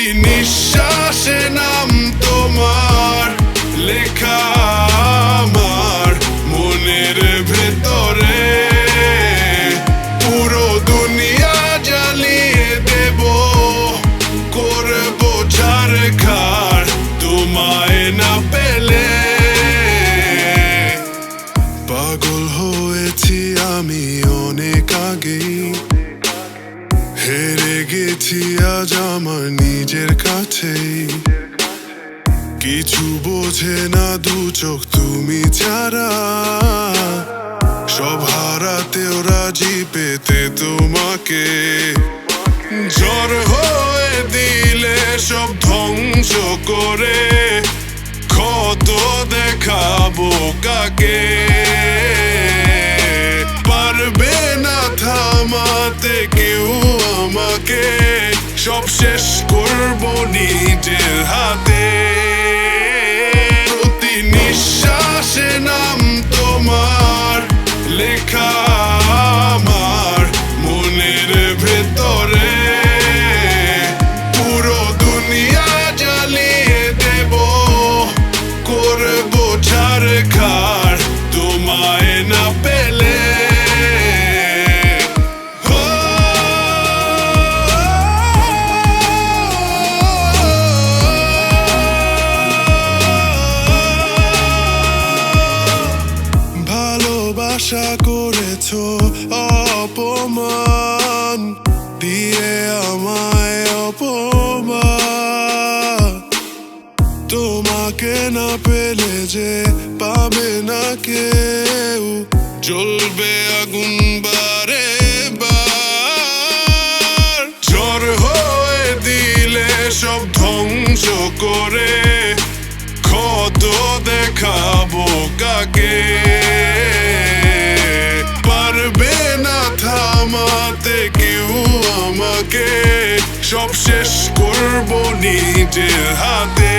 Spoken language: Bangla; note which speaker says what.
Speaker 1: প্রতি নিঃশ্বাসে নাম তোমার, লেখা আমার মনের ভেতরে। পুরো দুনিয়া জ্বালিয়ে দেব, করব ঝাড় খার তোমায় না পেলে। পাগল হয়েছি আমি অনেক হেরে গেছি আজ আমার নিজের কাছেই কিছু বোঝে না দু চোখ তুমি ছাড়া। সব হারাতেও রাজি পেতে তোমাকে। জ্বর হয়ে দিলে সব ধ্বংস করে। ক্ষত দেখাবো কাকে? পারবে না থামাতে কেউ আমাকে। সব শেষ করব নিজের হাতে। প্রতি নিঃশ্বাসে নাম তোমার লেখা ভালোবাসা করেছ অপমান, দিয়ে আমায় অপমান। তোমাকে না পেলে যে পাবে না কেউ, জ্বলবে আগুন বারে বার। জ্বর হয়ে দিলে সব ধ্বংস করে, ক্ষত দেখাবো কাকে? আমাকে সব শেষ করব নিজের হাতে।